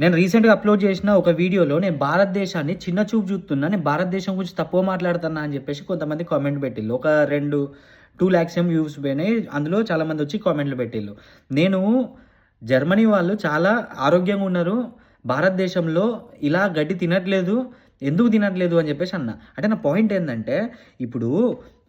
నేను రీసెంట్గా అప్లోడ్ చేసిన ఒక వీడియోలో నేను భారతదేశాన్ని చిన్న చూపు చూస్తున్నా నేను భారతదేశం గురించి తక్కువ మాట్లాడుతున్నా అని చెప్పేసి కొంతమంది కామెంట్ పెట్టిల్లు ఒక రెండు టూ ల్యాక్స్ ఏం వ్యూస్ పోయినాయి. అందులో చాలామంది వచ్చి కామెంట్లు పెట్టిల్లు నేను జర్మనీ వాళ్ళు చాలా ఆరోగ్యంగా ఉన్నారు. భారతదేశంలో ఇలా గడ్డి తినట్లేదు ఎందుకు తినట్లేదు అని చెప్పేసి అన్న. అంటే నా పాయింట్ ఏంటంటే ఇప్పుడు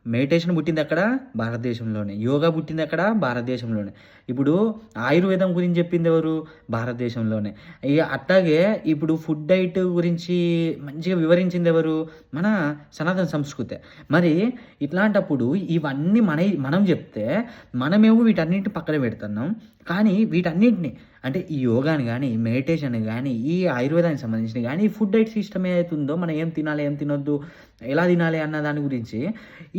మెడిటేషన్ పుట్టింది ఎక్కడ? భారతదేశంలోనే. యోగా పుట్టింది ఎక్కడ? భారతదేశంలోనే. ఇప్పుడు ఆయుర్వేదం గురించి చెప్పింది ఎవరు? భారతదేశంలోనే. ఇక అట్లాగే ఇప్పుడు ఫుడ్ డైట్ గురించి మంచిగా వివరించింది ఎవరు? మన సనాతన సంస్కృతే. మరి ఇట్లాంటప్పుడు ఇవన్నీ మన మనం చెప్తే మనమేమో వీటన్నిటిని పక్కన పెడుతున్నాం. కానీ వీటన్నిటిని అంటే ఈ యోగాని కానీ మెడిటేషన్ కానీ ఈ ఆయుర్వేదానికి సంబంధించిన కానీ ఈ ఫుడ్ డైట్ సిస్టమ్ ఏదైతే ఉందో మనం ఏం తినాలి ఏం తినొద్దు ఎలా తినాలి అన్న దాని గురించి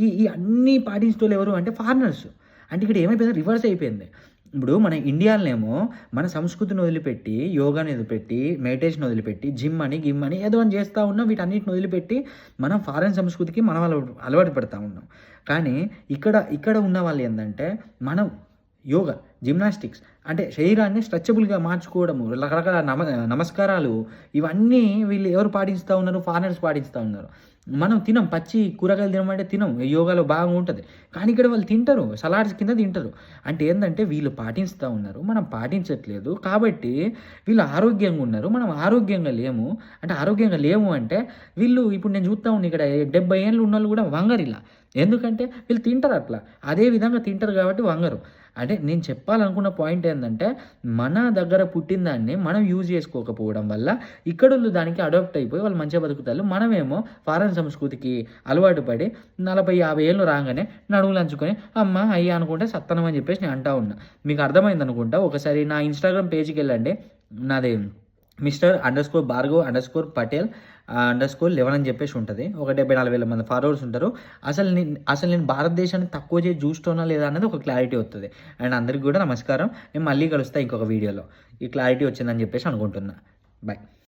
ఈ ఈ అన్నీ పాటించడం ఎవరు అంటే ఫారినర్స్. అంటే ఇక్కడ ఏమైపోయింది? రివర్స్ అయిపోయింది. ఇప్పుడు మన ఇండియాలోనేమో మన సంస్కృతిని వదిలిపెట్టి యోగాని వదిలిపెట్టి మెడిటేషన్ వదిలిపెట్టి జిమ్ అని గిమ్ అని ఏదో అని చేస్తూ ఉన్నాం. వీటన్నిటిని వదిలిపెట్టి మనం ఫారెన్ సంస్కృతికి మనం అలవాటు అలవాటు పడుతూ ఉన్నాం. కానీ ఇక్కడ ఇక్కడ ఉన్న వాళ్ళు ఏంటంటే మనం యోగా జిమ్నాస్టిక్స్ అంటే శరీరాన్ని స్ట్రెచబుల్గా మార్చుకోవడము రకరకాల నమ నమస్కారాలు ఇవన్నీ వీళ్ళు ఎవరు పాటిస్తూ ఉన్నారు? ఫారినర్స్ పాటిస్తూ ఉన్నారు. మనం తినం పచ్చి కూరగాయలు తినమంటే తినం యోగాలో బాగా ఉంటుంది. కానీ ఇక్కడ వాళ్ళు తింటారు సలాడ్స్ కింద తింటారు. అంటే ఏంటంటే వీళ్ళు పాటిస్తూ ఉన్నారు మనం పాటించట్లేదు. కాబట్టి వీళ్ళు ఆరోగ్యంగా ఉన్నారు మనం ఆరోగ్యంగా లేము. అంటే ఆరోగ్యంగా లేము అంటే వీళ్ళు ఇప్పుడు నేను చూస్తా ఉన్నాను ఇక్కడ డెబ్బై ఏళ్ళు ఉన్న వాళ్ళు కూడా వంగరు ఇలా. ఎందుకంటే వీళ్ళు తింటారు అట్లా. అదే విధంగా తింటారు కాబట్టి వంగరు. అంటే నేను చెప్పాలనుకున్న పాయింట్ ఏంటంటే మన దగ్గర పుట్టిన దాన్ని మనం యూజ్ చేసుకోకపోవడం వల్ల ఇక్కడ దానికి అడాప్ట్ అయిపోయి వాళ్ళు మంచిగా బతుకుతారు. మనమేమో ఫారెన్ సంస్కృతికి అలవాటు పడి నలభై యాభై ఏళ్ళు రాగానే నడువులు అంచుకొని అమ్మ అయ్యా అనుకుంటే సత్తనం అని చెప్పేసి నేను అంటా ఉన్నా. మీకు అర్థమైంది అనుకుంటా ఒకసారి నా ఇన్స్టాగ్రామ్ పేజ్కి వెళ్ళండి. నాది mister underscore Bhargav underscore Patel underscore eleven అని చెప్పేసి ఉంటుంది. ఒక డెబ్బై నాలుగు వేల మంది ఫాలోవర్స్ ఉంటారు. అసలు నేను అసలు నేను భారతదేశాన్ని తక్కువ చేసి చూస్తున్నా లేదా అనేది ఒక క్లారిటీ వస్తుంది అండ్ అందరికీ కూడా నమస్కారం. నేను మళ్ళీ కలుస్తాను ఇంకొక వీడియోలో ఈ క్లారిటీ వచ్చిందని చెప్పేసి అనుకుంటున్నా. బాయ్